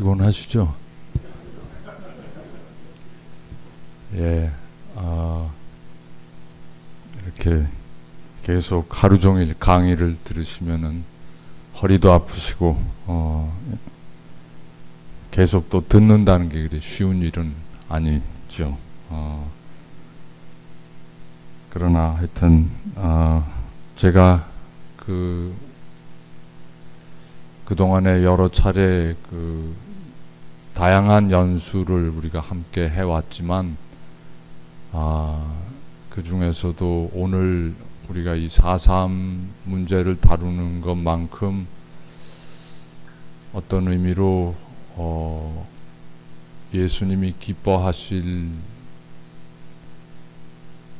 피곤하시죠? 예, 아, 이렇게 계속 하루 종일 강의를 들으시면은 허리도 아프시고 어, 계속 또 듣는다는 게 그래 쉬운 일은 아니죠. 어, 그러나 하여튼 어, 제가 그 그동안에 여러 차례 그 다양한 연수를 우리가 함께 해왔지만 아, 그 중에서도 오늘 우리가 이 4.3 문제를 다루는 것만큼 어떤 의미로 어, 예수님이 기뻐하실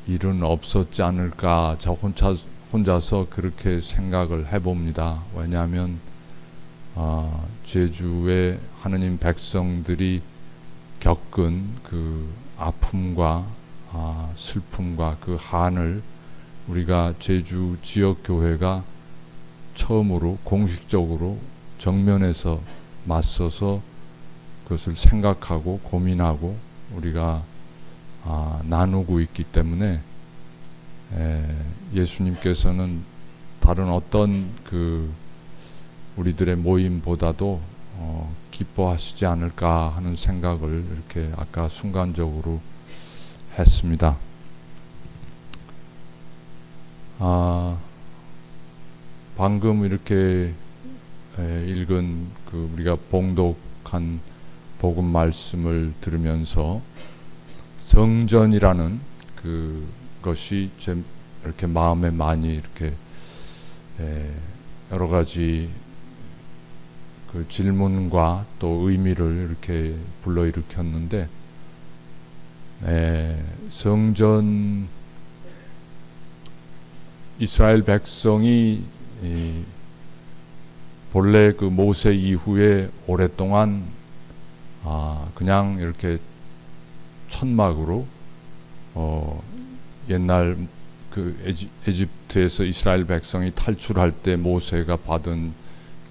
일은 없었지 않을까 저 혼자 혼자서 그렇게 생각을 해봅니다. 왜냐하면 아, 제주의 하느님 백성들이 겪은 그 아픔과 아, 슬픔과 그 한을 우리가 제주 지역 교회가 처음으로 공식적으로 정면에서 맞서서 그것을 생각하고 고민하고 우리가 아, 나누고 있기 때문에 에, 예수님께서는 다른 어떤 그 우리들의 모임보다도 어, 기뻐하시지 않을까 하는 생각을 이렇게 아까 순간적으로 했습니다. 아, 방금 이렇게 에, 읽은 그 우리가 봉독한 복음 말씀을 들으면서 성전이라는 그 것이 제 이렇게 마음에 많이 이렇게 에, 여러 가지 그 질문과 또 의미를 이렇게 불러일으켰는데 에, 성전 이스라엘 백성이 이, 본래 그 모세 이후에 오랫동안 아, 그냥 이렇게 천막으로 어, 옛날 그 에지, 에집트에서 이스라엘 백성이 탈출할 때 모세가 받은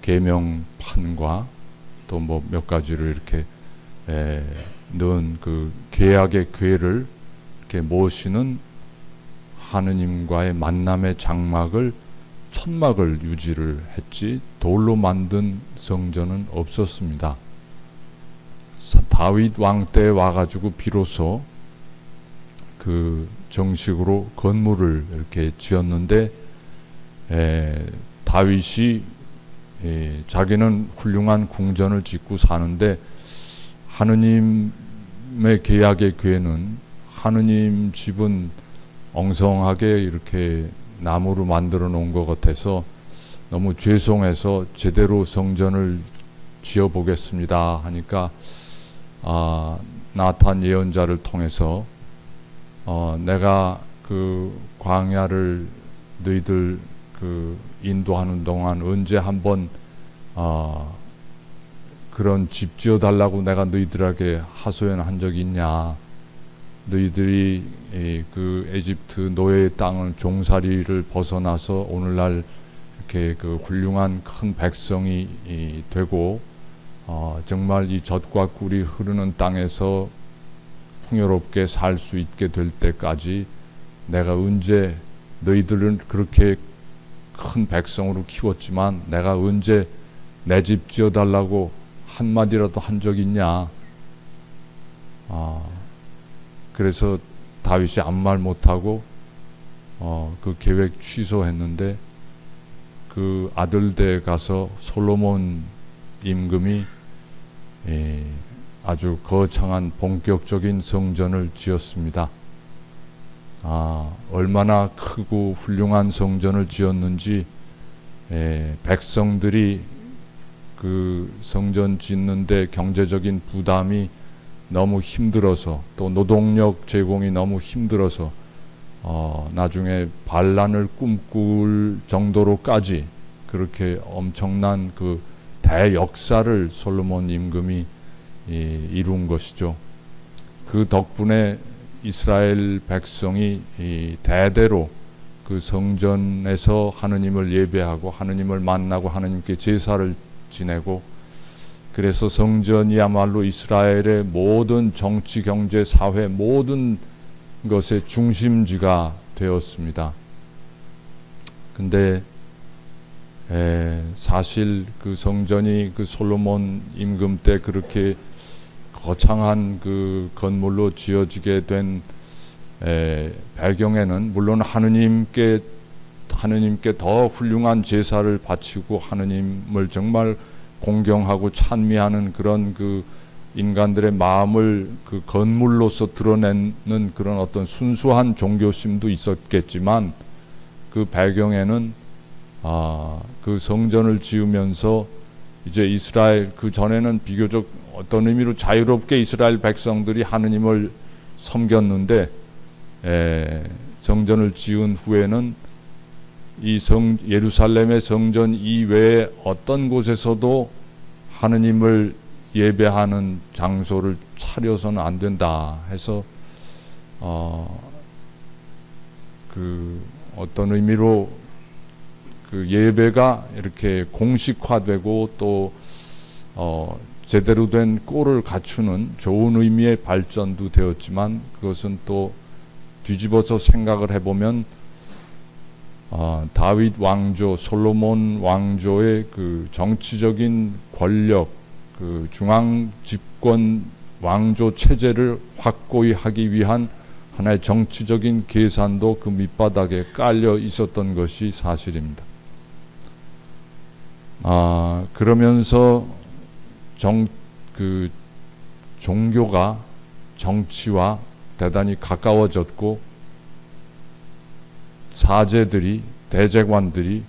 계명판과 또 뭐 몇 가지를 이렇게 에, 넣은 그 계약의 궤를 이렇게 모시는 하느님과의 만남의 장막을 천막을 유지를 했지 돌로 만든 성전은 없었습니다. 다윗 왕 때 와가지고 비로소 그 정식으로 건물을 이렇게 지었는데 에, 다윗이 에, 자기는 훌륭한 궁전을 짓고 사는데 하느님의 계약의 궤는 하느님 집은 엉성하게 이렇게 나무로 만들어 놓은 것 같아서 너무 죄송해서 제대로 성전을 지어 보겠습니다 하니까 아, 나탄 예언자를 통해서 어, 내가 그 광야를 너희들 그 인도하는 동안 언제 한번 어, 그런 집 지어 달라고 내가 너희들에게 하소연한 적이 있냐? 너희들이 이, 그 에집트 노예의 땅을 종살이를 벗어나서 오늘날 이렇게 그 훌륭한 큰 백성이 이, 되고 어, 정말 이 젖과 꿀이 흐르는 땅에서 풍요롭게 살 수 있게 될 때까지 내가 언제 너희들은 그렇게 큰 백성으로 키웠지만 내가 언제 내 집 지어달라고 한마디라도 한 적 있냐? 아, 그래서 다윗이 아무 말 못하고 어, 그 계획 취소했는데 그 아들대 가서 솔로몬 임금이 예, 아주 거창한 본격적인 성전을 지었습니다. 아, 얼마나 크고 훌륭한 성전을 지었는지 예, 백성들이 그 성전 짓는데 경제적인 부담이 너무 힘들어서 또 노동력 제공이 너무 힘들어서 어, 나중에 반란을 꿈꿀 정도로까지 그렇게 엄청난 그 대역사를 솔로몬 임금이 이, 이룬 것이죠. 그 덕분에 이스라엘 백성이 이 대대로 그 성전에서 하느님을 예배하고 하느님을 만나고 하느님께 제사를 지내고 그래서 성전이야말로 이스라엘의 모든 정치, 경제, 사회 모든 것의 중심지가 되었습니다. 근데 에, 사실 그 성전이 그 솔로몬 임금 때 그렇게 거창한 그 건물로 지어지게 된 에, 배경에는 물론 하느님께 하느님께 더 훌륭한 제사를 바치고 하느님을 정말 공경하고 찬미하는 그런 그 인간들의 마음을 그 건물로서 드러내는 그런 어떤 순수한 종교심도 있었겠지만 그 배경에는 아, 그 성전을 지으면서 이제 이스라엘 그 전에는 비교적 어떤 의미로 자유롭게 이스라엘 백성들이 하느님을 섬겼는데 에, 성전을 지은 후에는 이 성 예루살렘의 성전 이외에 어떤 곳에서도 하느님을 예배하는 장소를 차려서는 안 된다 해서 어, 그 어떤 의미로 그 예배가 이렇게 공식화되고 또 어, 제대로 된 꼴을 갖추는 좋은 의미의 발전도 되었지만 그것은 또 뒤집어서 생각을 해보면 어, 다윗 왕조, 솔로몬 왕조의 그 정치적인 권력, 그 중앙 집권 왕조 체제를 확고히 하기 위한 하나의 정치적인 계산도 그 밑바닥에 깔려 있었던 것이 사실입니다. 아, 그러면서 정, 그 종교가 정치와 대단히 가까워졌고 사제들이 대제관들이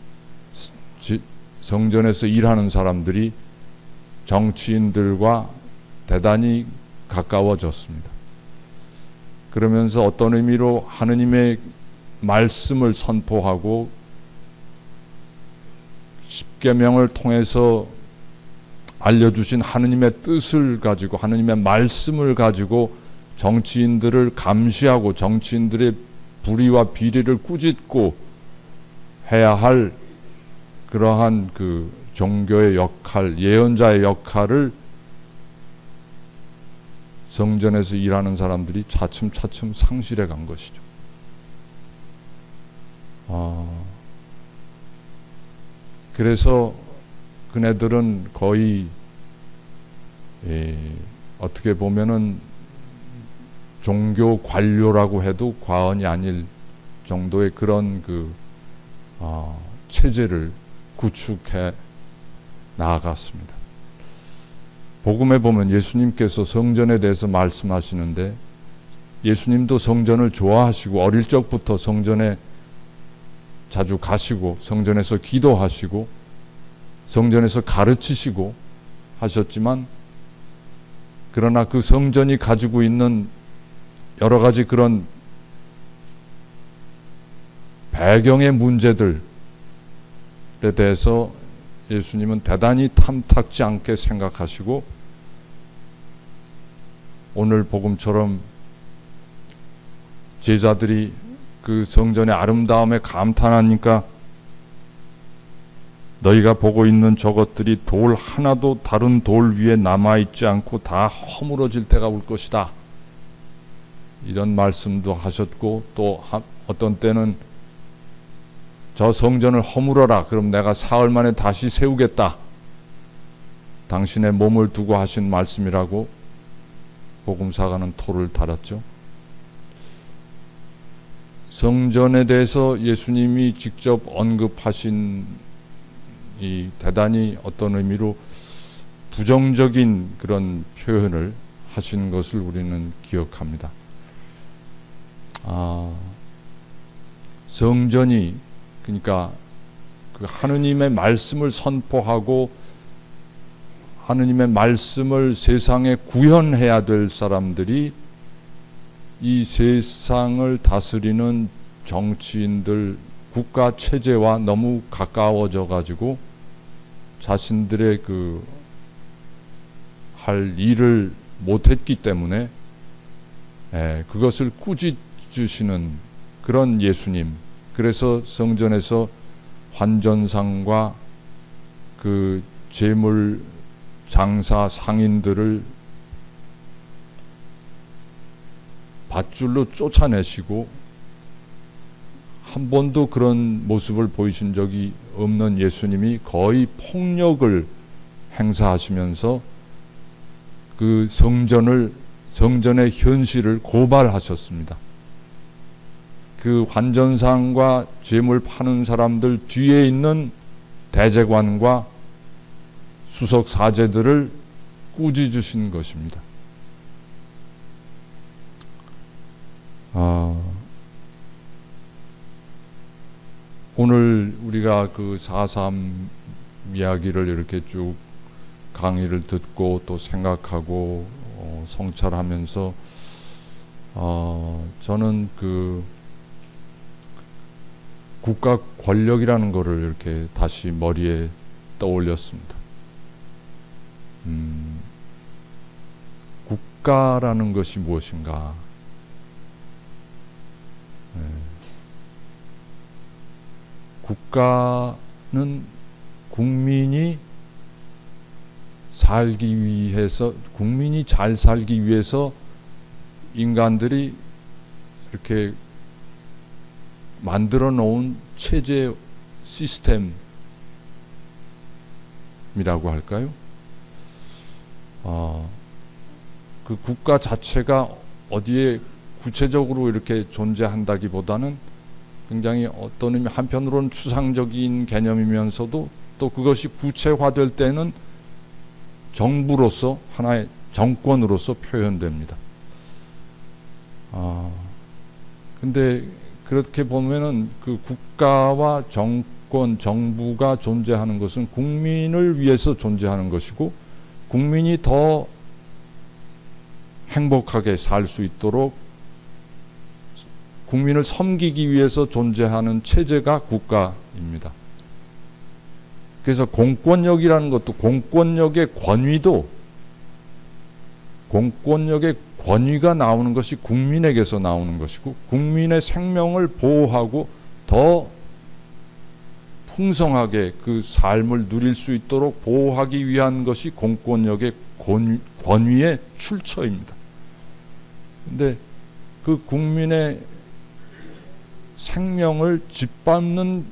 지, 성전에서 일하는 사람들이 정치인들과 대단히 가까워졌습니다. 그러면서 어떤 의미로 하느님의 말씀을 선포하고 십계명을 통해서 알려주신 하느님의 뜻을 가지고 하느님의 말씀을 가지고 정치인들을 감시하고 정치인들의 불의와 비리를 꾸짖고 해야 할 그러한 그 종교의 역할, 예언자의 역할을 성전에서 일하는 사람들이 차츰차츰 상실해 간 것이죠. 어, 그래서 그네들은 거의 예, 어떻게 보면은 종교 관료라고 해도 과언이 아닐 정도의 그런 그 어, 체제를 구축해 나아갔습니다. 복음에 보면 예수님께서 성전에 대해서 말씀하시는데 예수님도 성전을 좋아하시고 어릴 적부터 성전에 자주 가시고 성전에서 기도하시고 성전에서 가르치시고 하셨지만 그러나 그 성전이 가지고 있는 여러 가지 그런 배경의 문제들에 대해서 예수님은 대단히 탐탁지 않게 생각하시고 오늘 복음처럼 제자들이 그 성전의 아름다움에 감탄하니까 너희가 보고 있는 저것들이 돌 하나도 다른 돌 위에 남아 있지 않고 다 허물어질 때가 올 것이다. 이런 말씀도 하셨고 또 어떤 때는 저 성전을 허물어라. 그럼 내가 사흘 만에 다시 세우겠다. 당신의 몸을 두고 하신 말씀이라고 복음사가는 토를 달았죠. 성전에 대해서 예수님이 직접 언급하신 이 대단히 어떤 의미로 부정적인 그런 표현을 하신 것을 우리는 기억합니다. 아, 성전이 그러니까 그 하느님의 말씀을 선포하고 하느님의 말씀을 세상에 구현해야 될 사람들이 이 세상을 다스리는 정치인들 국가 체제와 너무 가까워져 가지고 자신들의 그 할 일을 못했기 때문에 에, 그것을 꾸짖으시는 그런 예수님. 그래서 성전에서 환전상과 그 재물 장사 상인들을 밧줄로 쫓아내시고 한 번도 그런 모습을 보이신 적이 없는 예수님이 거의 폭력을 행사하시면서 그 성전을 성전의 현실을 고발하셨습니다. 그 환전상과 죄물 파는 사람들 뒤에 있는 대제관과 수석 사제들을 꾸짖으신 것입니다. 아, 오늘 우리가 그4.3 이야기를 이렇게 쭉 강의를 듣고 또 생각하고 어, 성찰하면서 어, 저는 그 국가 권력이라는 거를 이렇게 다시 머리에 떠올렸습니다. 음, 국가라는 것이 무엇인가? 국가는 국민이 살기 위해서 국민이 잘 살기 위해서 인간들이 이렇게 만들어 놓은 체제 시스템이라고 할까요? 어, 그 국가 자체가 어디에 구체적으로 이렇게 존재한다기보다는 굉장히 어떤 의미 한편으로는 추상적인 개념이면서도 또 그것이 구체화될 때는 정부로서 하나의 정권으로서 표현됩니다. 아, 근데 그렇게 보면은 그 국가와 정권, 정부가 존재하는 것은 국민을 위해서 존재하는 것이고 국민이 더 행복하게 살 수 있도록 국민을 섬기기 위해서 존재하는 체제가 국가입니다. 그래서 공권력이라는 것도 공권력의 권위도 공권력의 권위가 나오는 것이 국민에게서 나오는 것이고 국민의 생명을 보호하고 더 풍성하게 그 삶을 누릴 수 있도록 보호하기 위한 것이 공권력의 권, 권위의 출처입니다. 근데 그 국민의 생명을 짓밟는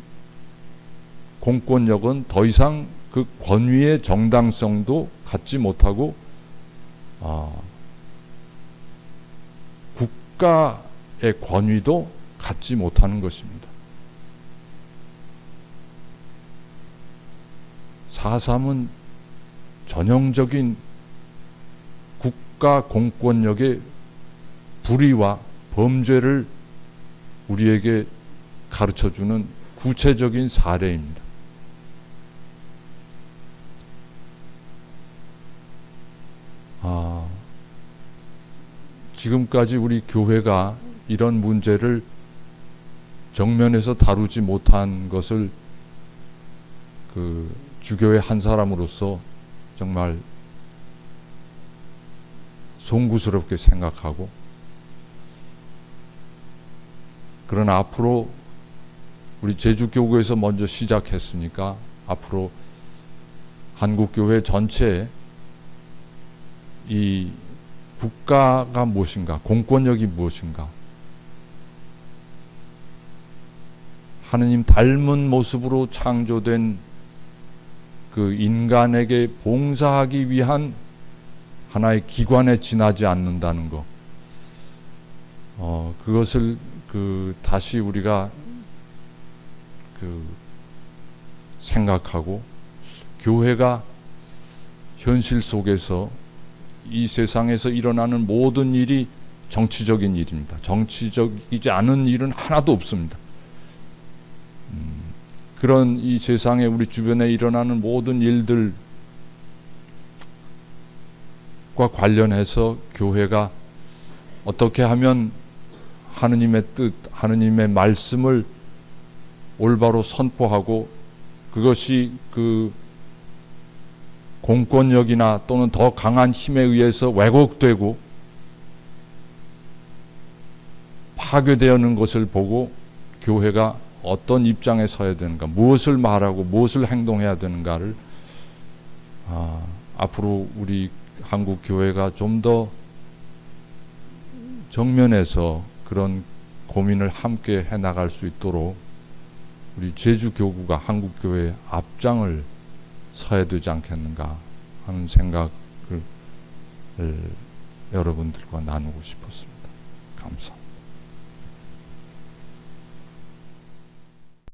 공권력은 더 이상 그 권위의 정당성도 갖지 못하고 아, 국가의 권위도 갖지 못하는 것입니다. 4.3은 전형적인 국가 공권력의 불의와 범죄를 우리에게 가르쳐 주는 구체적인 사례입니다. 아, 지금까지 우리 교회가 이런 문제를 정면에서 다루지 못한 것을 그 주교의 한 사람으로서 정말 송구스럽게 생각하고 그러나 앞으로 우리 제주교구에서 먼저 시작했으니까 앞으로 한국교회 전체에 이 국가가 무엇인가, 공권력이 무엇인가, 하느님 닮은 모습으로 창조된 그 인간에게 봉사하기 위한 하나의 기관에 지나지 않는다는 것, 어, 그것을 그 다시 우리가 그 생각하고 교회가 현실 속에서 이 세상에서 일어나는 모든 일이 정치적인 일입니다. 정치적이지 않은 일은 하나도 없습니다. 음, 그런 이 세상에 우리 주변에 일어나는 모든 일들과 관련해서 교회가 어떻게 하면 하느님의 뜻, 하느님의 말씀을 올바로 선포하고 그것이 그 공권력이나 또는 더 강한 힘에 의해서 왜곡되고 파괴되는 것을 보고 교회가 어떤 입장에 서야 되는가, 무엇을 말하고 무엇을 행동해야 되는가를 아, 앞으로 우리 한국 교회가 좀 더 정면에서 그런 고민을 함께 해 나갈 수 있도록 우리 제주 교구가 한국 교회의 앞장을 서야 되지 않겠는가 하는 생각을 여러분들과 나누고 싶었습니다. 감사합니다.